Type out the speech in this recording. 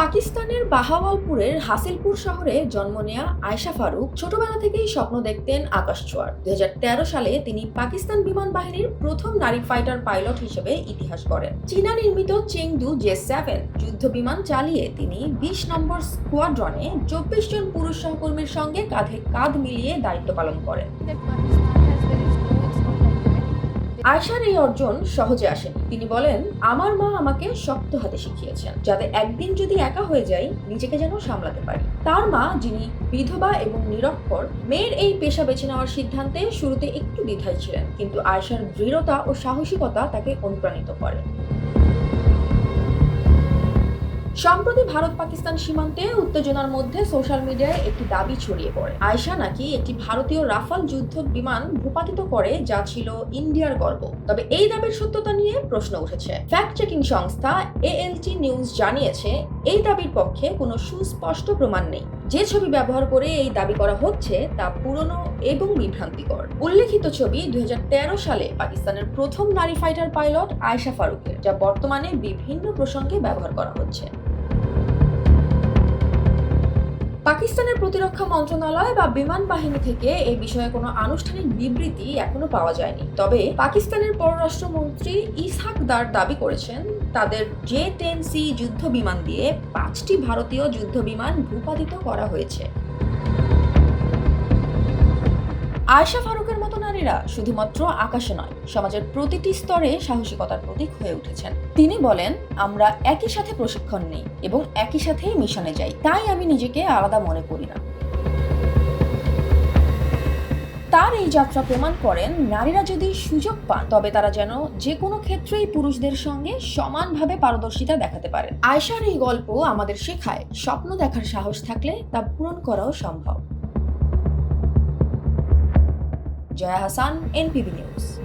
পাকিস্তানের বাহাওয়ালপুরের হাসিলপুর শহরে জন্ম নেয়া আয়শা ফারুক ছোটবেলা থেকেই স্বপ্ন দেখতেন আকাশ ছোঁয়ার। দু হাজার তেরো সালে তিনি পাকিস্তান বিমান বাহিনীর প্রথম নারী ফাইটার পাইলট হিসেবে ইতিহাস গড়েন। চীনা নির্মিত চেংদু জে সেভেন যুদ্ধ বিমান চালিয়ে তিনি বিশ নম্বর স্কোয়াড্রনে চব্বিশ জন পুরুষ সহকর্মীর সঙ্গে কাঁধে কাঁধ মিলিয়ে দায়িত্ব পালন করেন। আয়শার এই অর্জন সহজে আসেন। তিনি বলেন, আমার মা আমাকে শক্ত হাতে শিখিয়েছেন, যাতে একদিন যদি একা হয়ে যাই, নিজেকে যেন সামলাতে পারি। তার মা, যিনি বিধবা এবং নিরক্ষর, মেয়ের এই পেশা বেছে নেওয়ার সিদ্ধান্তে শুরুতে একটু দ্বিধায় ছিলেন, কিন্তু আয়সার দৃঢ়তা ও সাহসিকতা তাকে অনুপ্রাণিত করে। সম্প্রতি ভারত পাকিস্তান সীমান্তে উত্তেজনার মধ্যে সোশ্যাল মিডিয়ায় একটি দাবি ছড়িয়ে পড়ে। আয়শা নাকি একটি ভারতীয় রাফাল যুদ্ধ বিমান ভূপাতিত করে, যা ছিল ইন্ডিয়ার গর্ব। তবে এই দাবির সত্যতা নিয়ে প্রশ্ন উঠেছে। ফ্যাক্ট চেকিং সংস্থা এএলটি নিউজ জানিয়েছে, এই দাবির পক্ষে কোনো সুস্পষ্ট প্রমাণ নেই। যে ছবি ব্যবহার করে এই দাবি করা হচ্ছে, তা পুরনো এবং বিভ্রান্তিকর। উল্লেখিত ছবি দুই হাজার তেরো সালে পাকিস্তানের প্রথম নারী ফাইটার পাইলট আয়শা ফারুকের, যা বর্তমানে বিভিন্ন প্রসঙ্গে ব্যবহার করা হচ্ছে। পাকিস্তানের প্রতিরক্ষা মন্ত্রণালয় বা বিমান বাহিনী থেকে এ বিষয়ে কোনো আনুষ্ঠানিক বিবৃতি এখনও পাওয়া যায়নি। তবে পাকিস্তানের পররাষ্ট্রমন্ত্রী ইসহাক দার দাবি করেছেন, তাদের জে টেন সি যুদ্ধ বিমান দিয়ে পাঁচটি ভারতীয় যুদ্ধ বিমান ভূপাতিত করা হয়েছে। আয়শা ফারুকের মতো নারীরা শুধুমাত্র আকাশে নয়, সমাজের প্রতিটি স্তরে সাহসিকতার প্রতীক হয়ে উঠেছেন। তিনি বলেন, আমরা একই সাথে প্রশিক্ষণ নিই এবং একই সাথেই মিশনে যাই। তাই আমি নিজেকে আলাদা মনে করি না। তার এই যাত্রা প্রমাণ করেন, নারীরা যদি সুযোগ পান, তবে তারা যেন যে কোনো ক্ষেত্রেই পুরুষদের সঙ্গে সমানভাবে পারদর্শিতা দেখাতে পারেন। আয়শার এই গল্প আমাদের শেখায়, স্বপ্ন দেখার সাহস থাকলে তা পূরণ করাও সম্ভব। Jaya Hassan, NPB News.